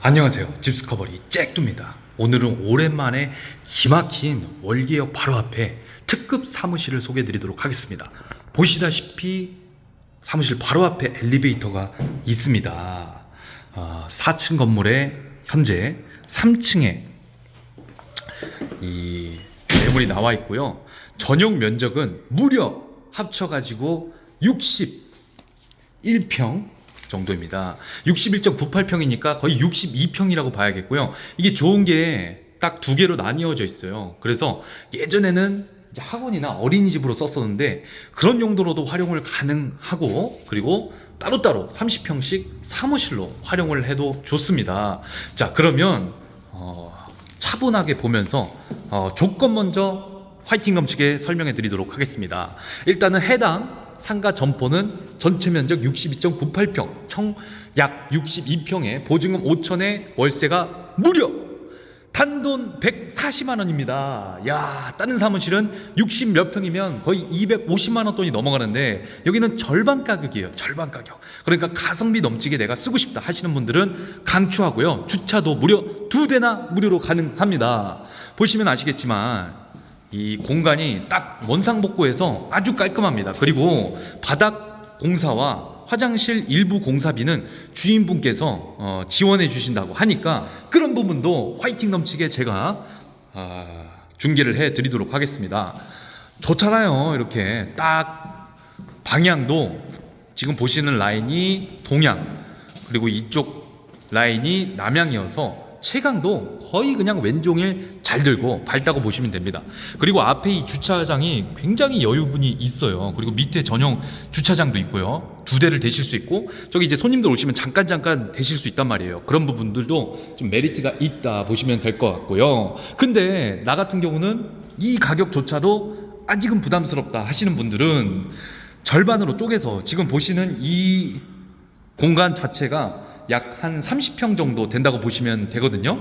안녕하세요. 집스커버리 잭두입니다. 오늘은 오랜만에 기막힌 월계역 바로 앞에 특급 사무실을 소개해 드리도록 하겠습니다. 보시다시피 사무실 바로 앞에 엘리베이터가 있습니다. 어, 4층 건물에 현재 3층에 이 매물이 나와 있고요. 전용 면적은 무려 합쳐가지고 61평 정도입니다. 61.98평이니까 거의 62평이라고 봐야겠고요. 이게 좋은 게 딱 두 개로 나뉘어져 있어요. 그래서 예전에는 이제 학원이나 어린이집으로 썼었는데 그런 용도로도 활용을 가능하고 그리고 따로따로 30평씩 사무실로 활용을 해도 좋습니다. 자, 그러면 어, 차분하게 보면서 어, 조건 먼저 화이팅 넘치게 설명해 드리도록 하겠습니다. 일단은 해당 상가 점포는 전체 면적 62.98평, 총 약 62평에 보증금 5천에 월세가 무려 단돈 140만 원입니다. 야, 다른 사무실은 60 몇 평이면 거의 250만 원 돈이 넘어가는데 여기는 절반 가격이에요. 절반 가격. 그러니까 가성비 넘치게 내가 쓰고 싶다 하시는 분들은 강추하고요. 주차도 무려 두 대나 무료로 가능합니다. 보시면 아시겠지만 이 공간이 딱 원상복구해서 아주 깔끔합니다. 그리고 바닥 공사와 화장실 일부 공사비는 주인분께서 어, 지원해 주신다고 하니까 그런 부분도 화이팅 넘치게 제가 아, 중계를 해 드리도록 하겠습니다. 좋잖아요. 이렇게 딱 방향도 지금 보시는 라인이 동양 그리고 이쪽 라인이 남양이어서 체강도 거의 그냥 왼종일 잘 들고 밝다고 보시면 됩니다. 그리고 앞에 이 주차장이 굉장히 여유분이 있어요. 그리고 밑에 전용 주차장도 있고요. 두 대를 대실 수 있고 저기 이제 손님들 오시면 잠깐 잠깐 대실 수 있단 말이에요. 그런 부분들도 좀 메리트가 있다 보시면 될 것 같고요. 근데 나 같은 경우는 이 가격조차도 아직은 부담스럽다 하시는 분들은 절반으로 쪼개서 지금 보시는 이 공간 자체가 약 한 30평 정도 된다고 보시면 되거든요.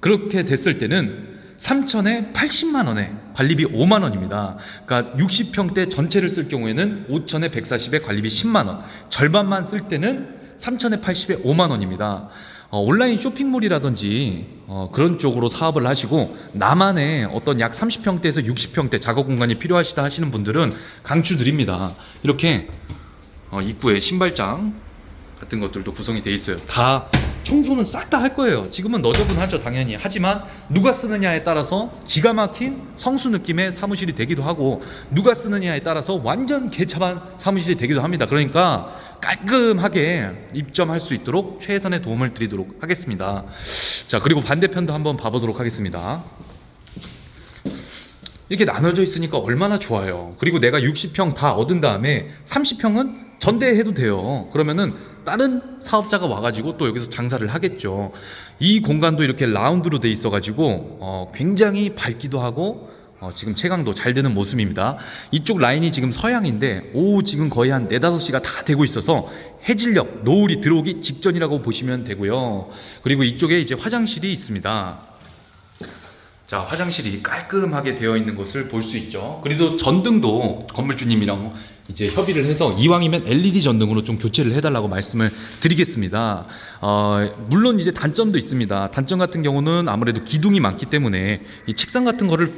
그렇게 됐을 때는 3천에 80만 원에 관리비 5만 원입니다. 그러니까 60평대 전체를 쓸 경우에는 5천에 140에 관리비 10만 원. 절반만 쓸 때는 3천에 80에 5만 원입니다. 어, 온라인 쇼핑몰이라든지 어, 그런 쪽으로 사업을 하시고 나만의 어떤 약 30평대에서 60평대 작업 공간이 필요하시다 하시는 분들은 강추드립니다. 이렇게 어, 입구에 신발장 같은 것들도 구성이 돼 있어요. 다 청소는 싹 다 할 거예요. 지금은 너저분하죠, 당연히. 하지만 누가 쓰느냐에 따라서 기가 막힌 성수 느낌의 사무실이 되기도 하고 누가 쓰느냐에 따라서 완전 개차반 사무실이 되기도 합니다. 그러니까 깔끔하게 입점할 수 있도록 최선의 도움을 드리도록 하겠습니다. 자, 그리고 반대편도 한번 봐보도록 하겠습니다. 이렇게 나눠져 있으니까 얼마나 좋아요. 그리고 내가 60평 다 얻은 다음에 30평은 전대해도 돼요. 그러면은 다른 사업자가 와가지고 또 여기서 장사를 하겠죠. 이 공간도 이렇게 라운드로 돼 있어가지고 어, 굉장히 밝기도 하고 어, 지금 채광도 잘 되는 모습입니다. 이쪽 라인이 지금 서양인데 오후 지금 거의 한 4, 5시가 다 되고 있어서 해질녘 노을이 들어오기 직전이라고 보시면 되고요. 그리고 이쪽에 이제 화장실이 있습니다. 자, 화장실이 깔끔하게 되어 있는 것을 볼 수 있죠. 그래도 전등도 건물주님이랑 이제 협의를 해서 이왕이면 LED 전등으로 좀 교체를 해달라고 말씀을 드리겠습니다. 어, 물론 이제 단점도 있습니다. 단점 같은 경우는 아무래도 기둥이 많기 때문에 이 책상 같은 거를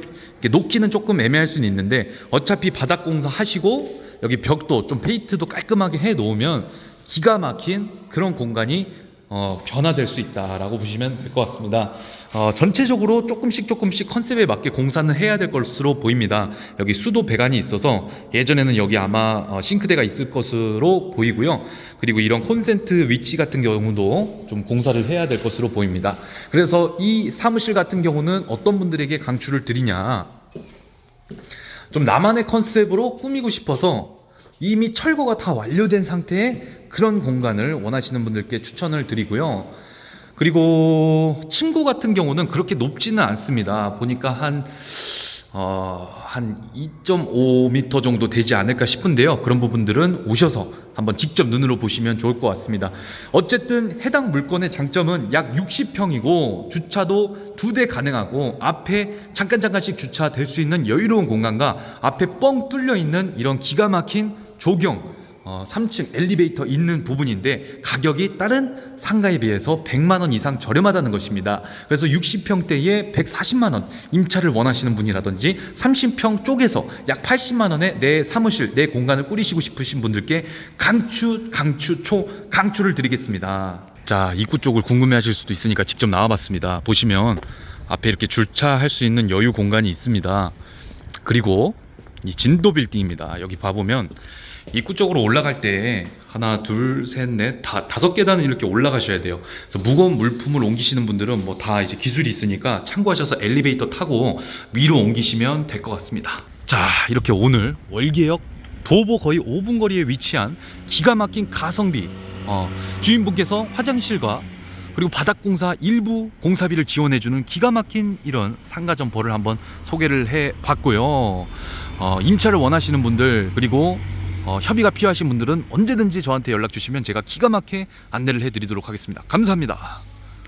놓기는 조금 애매할 수는 있는데 어차피 바닥 공사 하시고 여기 벽도 좀 페인트도 깔끔하게 해 놓으면 기가 막힌 그런 공간이 어, 변화될 수 있다라고 보시면 될 것 같습니다. 어, 전체적으로 조금씩 조금씩 컨셉에 맞게 공사는 해야 될 것으로 보입니다. 여기 수도 배관이 있어서 예전에는 여기 아마 어, 싱크대가 있을 것으로 보이고요. 그리고 이런 콘센트 위치 같은 경우도 좀 공사를 해야 될 것으로 보입니다. 그래서 이 사무실 같은 경우는 어떤 분들에게 강추를 드리냐. 좀 나만의 컨셉으로 꾸미고 싶어서 이미 철거가 다 완료된 상태의 그런 공간을 원하시는 분들께 추천을 드리고요. 그리고 층고 같은 경우는 그렇게 높지는 않습니다. 보니까 한, 어, 한 2.5m 정도 되지 않을까 싶은데요. 그런 부분들은 오셔서 한번 직접 눈으로 보시면 좋을 것 같습니다. 어쨌든 해당 물건의 장점은 약 60평이고 주차도 두 대 가능하고 앞에 잠깐 잠깐씩 주차될 수 있는 여유로운 공간과 앞에 뻥 뚫려 있는 이런 기가 막힌 조경 어, 3층 엘리베이터 있는 부분인데 가격이 다른 상가에 비해서 100만 원 이상 저렴하다는 것입니다. 그래서 60평대에 140만 원 임차를 원하시는 분이라든지 30평 쪽에서 약 80만 원에 내 사무실, 내 공간을 꾸리시고 싶으신 분들께 강추, 강추, 초, 강추를 드리겠습니다. 자, 입구 쪽을 궁금해 하실 수도 있으니까 직접 나와 봤습니다. 보시면 앞에 이렇게 주차할 수 있는 여유 공간이 있습니다. 그리고 이 진도 빌딩입니다. 여기 봐보면 입구 쪽으로 올라갈 때 하나, 둘, 셋, 넷, 다 다섯 계단을 이렇게 올라가셔야 돼요. 그래서 무거운 물품을 옮기시는 분들은 뭐 다 이제 기술이 있으니까 참고하셔서 엘리베이터 타고 위로 옮기시면 될 것 같습니다. 자, 이렇게 오늘 월계역 도보 거의 5분 거리에 위치한 기가 막힌 가성비 어, 주인분께서 화장실과 그리고 바닥공사 일부 공사비를 지원해주는 기가 막힌 이런 상가 점포를 한번 소개를 해봤고요. 어, 임차를 원하시는 분들 그리고 어, 협의가 필요하신 분들은 언제든지 저한테 연락 주시면 제가 기가 막히게 안내를 해드리도록 하겠습니다. 감사합니다.